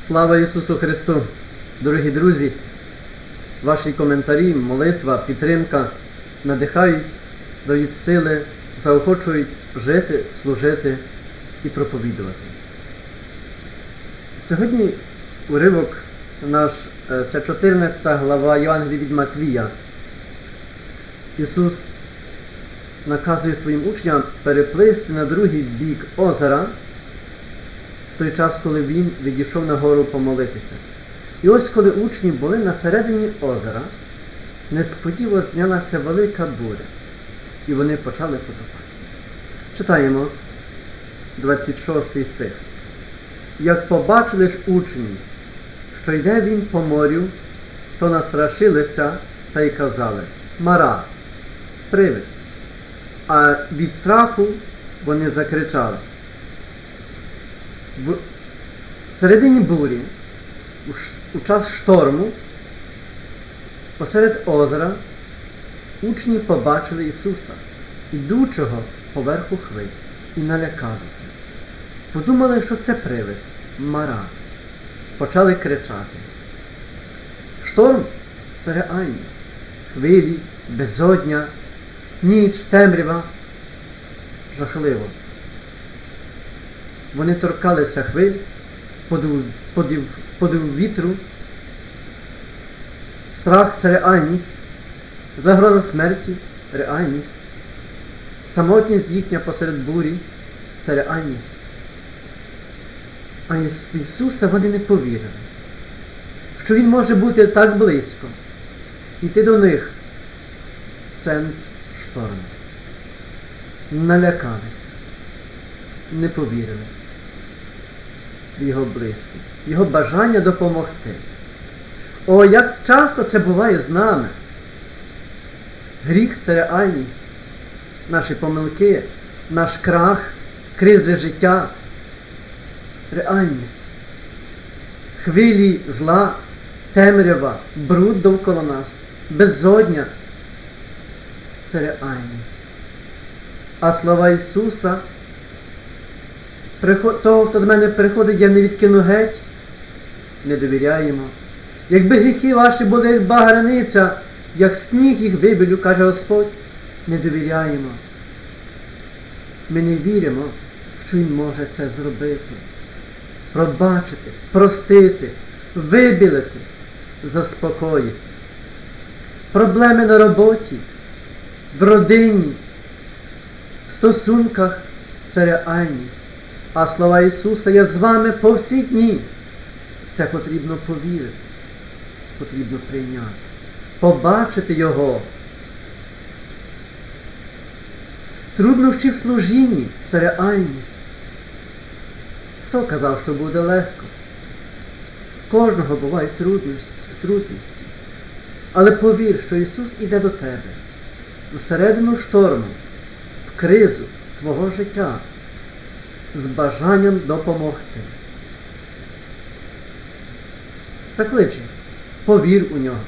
Слава Ісусу Христу! Дорогі друзі, ваші коментарі, молитва, підтримка надихають, дають сили, заохочують жити, служити і проповідувати. Сьогодні уривок наш, це 14 глава Євангелія від Матвія. Ісус наказує своїм учням переплисти на другий бік озера той час, коли він відійшов на гору помолитися. І ось коли учні були на середині озера, несподівано знялася велика буря, і вони почали потопати. Читаємо 26 стих. Як побачили ж учні, що йде він по морю, то настрашилися та й казали Мара, привид. А від страху вони закричали. В середині бурі, у, час шторму, посеред озера, учні побачили Ісуса, ідучого поверху хвиль, і налякалися. Подумали, що це привид, мара. Почали кричати. Шторм це реальність. Хвилі, безодня, ніч, темрява. Жахливо. Вони торкалися хвиль, подув, подив, подив вітру. Страх це реальність, загроза смерті реальність. Самотність їхня посеред бурі це реальність. А в Ісуса вони не повірили, що Він може бути так близько, йти до них центр шторму. Налякалися, не повірили Його близькість, Його бажання допомогти. О, як часто це буває з нами. Гріх це реальність, наші помилки, наш крах, кризи життя реальність. Хвилі зла, темрява, бруд довкола нас, безодня це реальність. А слова Ісуса, «Приход- того, хто до мене приходить, я не відкину геть, не довіряємо. Якби гріхи ваші були як баграниця, як сніг їх вибілю, каже Господь, не довіряємо. Ми не віримо, що Він може це зробити пробачити, простити, вибілити, заспокоїти. Проблеми на роботі, в родині, в стосунках це реальність. А слова Ісуса я з вами по всі дні. В це потрібно повірити, потрібно прийняти, побачити Його. Труднощі в служінні це реальність. Хто казав, що буде легко? Кожного бувають трудності, трудності. Але повір, що Ісус іде до тебе всередину шторму, в кризу твого життя з бажанням допомогти. Закличе, повір у нього,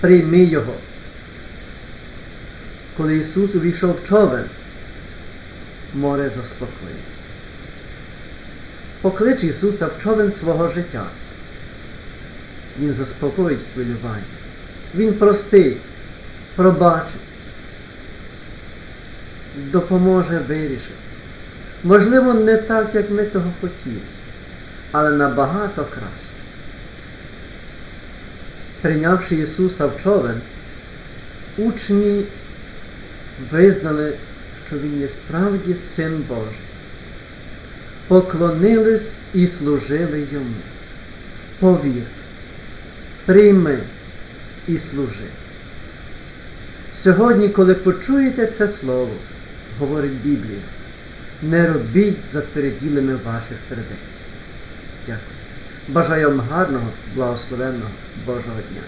прийми Його. Коли Ісус увійшов в човен, море заспокоїться. Поклич Ісуса в човен свого життя. Він заспокоїть хвилювання. Він простить, пробачить, допоможе вирішити. Можливо, не так, як ми того хотіли, але набагато краще. Прийнявши Ісуса в човен, учні визнали, що Він є справді Син Божий поклонились і служили йому. Повір, прийми і служи. Сьогодні, коли почуєте це слово, говорить Біблія, не робіть затверділими ваших сердець. Дякую. Бажаю вам гарного, благословенного Божого дня.